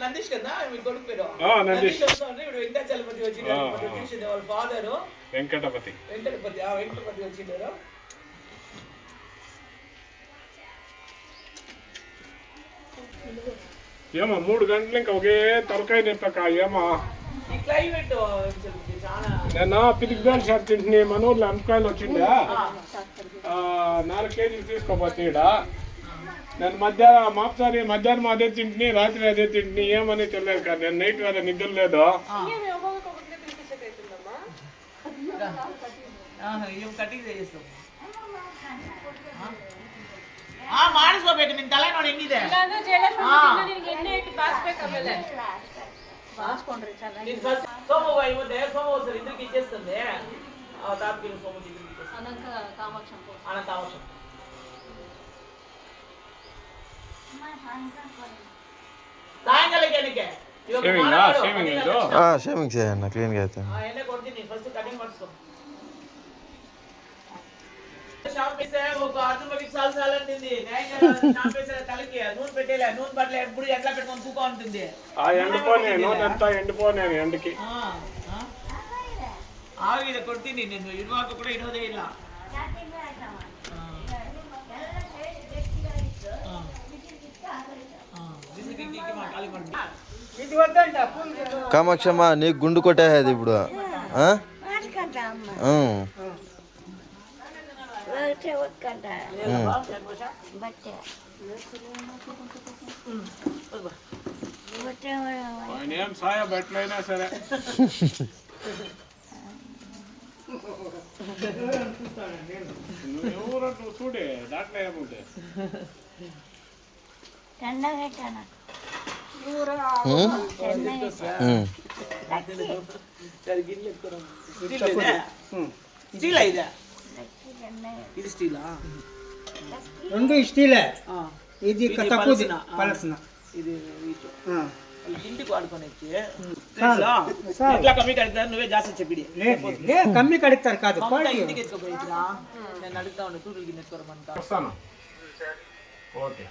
నందీష్ కదా కొడుకు పేరు నందీష్. వస్తాడు. ఇప్పుడు వెంకటాచలపతి వచ్చిండు ఆ, వాళ్ళ ఫాదర్ వెంకటపతి. వెంకటపతి. ఆ వెంకటపతి వచ్చిండారు. ఏమో మూడు గంటలు ఇంకా ఒకే తలకాయ నింపక ఏమో. ఈ క్లైమేట్ చాలా నేను పిలిపిదాలు షర్ట్ తింటుని మన ఊర్లో అంపకాయలు వచ్చిండే ఆ, నాలుగు కేజీలు తీసుకోపోతే ఈడ నేను మధ్యాహ్నం మాపుసారి మధ్యాహ్నం అదే తింటుని రాత్రి అదే తింటుని ఏమని తెలియదు కానీ నేను నైట్ వేరే నిద్ర లేదు ఏం కటింగ్ చేస్తాం ಆ ಮಾಡಿಸ್ಕೋಬೇಕು ನಿನ್ ತಲೆ ನೋಡಿ ಹೆಂಗಿದೆ ಬಾಸ್ಕೊಂಡ್ರಿ ಚೆನ್ನಾಗಿ ಸೋಮವ್ವ ಇವತ್ತೆ ಸೋಮವ್ವ ಸರ್ ಇದ್ರಿಗೆ ಇಚ್ಛಿಸ್ತಂದೆ ಆ ತಾತ್ಗಿನ ಸೋಮವ್ವ ಇದ್ರಿಗೆ ಅನಂತ ಕಾಮಾಕ್ಷಪ್ಪ ಅನಂತ ಕಾಮಾಕ್ಷಪ್ಪ ಸಾಯಂಕಾಲಕ್ಕೆ ಏನಕ್ಕೆ ಶೇವಿಂಗ್ ಶೇವಿಂಗ್ ಇದು ಹಾಂ ಶೇವಿಂಗ್ ಸೇ ಅಣ್ಣ ಕ್ಲೀನ್ಗೆ ಆಯ್ತು ಎಣ್ಣೆ ಕೊಡ್ತೀನಿ ಫಸ್ಟ್ ಕಟಿಂಗ್ ಮಾಡಿಸ್ಕೊಂಡು చంపేసా ఒక అర్థం తలకి నూనె పెట్టేలే నూనె ఎప్పుడు ఎట్లా పెట్టుకొని తూకం ఉంటుంది ఆ ఎండిపోనే నూనె అంతా ఎండకి ఆవి కొడుతుంది నేను ఇరువాక కూడా ఇరవై ఇలా కామాక్షమ్మ నీకు గుండు కొట్టేది ఇప్పుడు. ఆ? ఉం. ఆయన ఏం సాయ బట్టలైనా సరే నువ్వు ఎవరు నువ్వు చూడే దాంట్లో ఏముంది ఉం? ఉం. స్టీల్ ఇదే ఇది స్టీలా రెండు స్టీలే ఇది ఇది తక్కువది పలసన, ఆ. పలసన ఇది వీచు. ఆ. వాళ్ళకి ఇంటికి వాడుకోనొచ్చి చాలు. చాలు. ఎట్లా కమ్మి కడతారు నువ్వే జాస్తి చెప్పిడి లేదు లేదు. లేదు కమ్మి కడుగుతారు కాదు మమ్మల్ని క్వాలిటీ ఇంటికి ఎత్తుకోపోయిరా నేను అడుగుతా ఉండే టూరుకి ఎత్తుకోరమంట వస్తాను ఓకే